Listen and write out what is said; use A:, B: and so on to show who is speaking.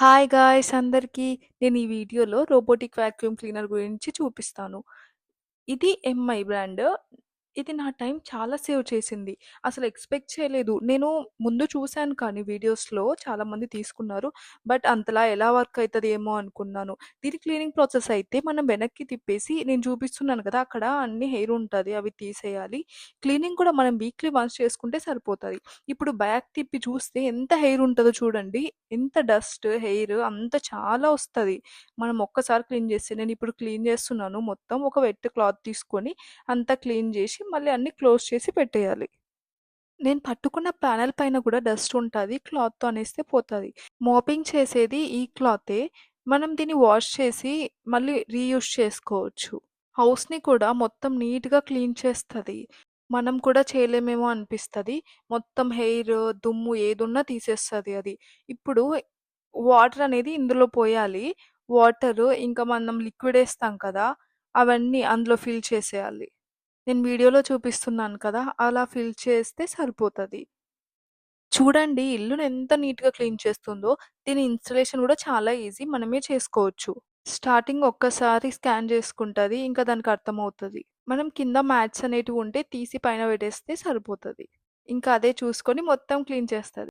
A: Hi guys అందరికీ. నేను ఈ వీడియోలో రోబోటిక్ వాక్యూమ్ క్లీనర్ గురించి చూపిస్తాను. ఇది ఎంఐ బ్రాండ్. ఇది నా టైం చాలా సేవ్ చేసింది. అసలు ఎక్స్‌పెక్ట్ చేయలేదు. నేను ముందు చూసాను కానీ వీడియోస్‌లో చాలామంది తీసుకున్నారు. బట్ అంతలా ఎలా వర్క్ అయితదేమో అనుకున్నాను. దీని క్లీనింగ్ ప్రాసెస్ అయితే మనం వెనక్కి తిప్పేసి నేను చూపిస్తున్నాను కదా! అక్కడ అన్ని హెయిర్ ఉంటది. అవి తీసేయాలి. క్లీనింగ్ కూడా మనం వీక్లీ వన్స్ చేసుకుంటే సరిపోతది. ఇప్పుడు బ్యాక్ తిప్పి చూస్తే ఎంత హెయిర్ ఉంటదో చూడండి. ఎంత డస్ట్, హెయిర్ అంత చాలా వస్తుంది మనం ఒక్కసారి క్లీన్ చేస్తే నేనిప్పుడు క్లీన్ చేస్తున్నాను మొత్తం. ఒక వెట్ క్లాత్ తీసుకొని అంతా క్లీన్ చేసి మళ్ళీ అన్నీ క్లోజ్ చేసి పెట్టేయాలి. నేను పట్టుకున్న ప్యానెల్ పైన కూడా డస్ట్ ఉంటుంది క్లాత్‌తో అనేస్తే పోతుంది మోపింగ్ చేసేది ఈ క్లాతే. మనం దీన్ని వాష్ చేసి మళ్ళీ రీయూజ్ చేసుకోవచ్చు. హౌస్‌ని కూడా మొత్తం నీట్‌గా క్లీన్ చేస్తుంది మనం కూడా చేయలేమేమో అనిపిస్తుంది మొత్తం హెయిర్, దుమ్ము ఏదున్నా తీసేస్తుంది అది. ఇప్పుడు వాటర్ అనేది ఇందులో పోయాలి. వాటర్ ఇంకా మనం లిక్విడ్ వేస్తాం కదా! అవన్నీ అందులో ఫిల్ చేసేయాలి. నేను వీడియోలో చూపిస్తున్నాను కదా! అలా ఫిల్ చేస్తే సరిపోతది. చూడండి ఇల్లును ఎంత నీట్‌గా క్లీన్ చేస్తుందో. దీని ఇన్స్టలేషన్ కూడా చాలా ఈజీ. మనమే చేసుకోవచ్చు. స్టార్టింగ్ ఒక్కసారి స్కాన్ చేసుకుంటది. ఇంకా దానికి అర్థమవుతుంది మనం కింద మ్యాట్స్ అనేటివి ఉంటే తీసి పైన పెట్టేస్తే సరిపోతది. ఇంకా అదే చూసుకొని మొత్తం క్లీన్ చేస్తుంది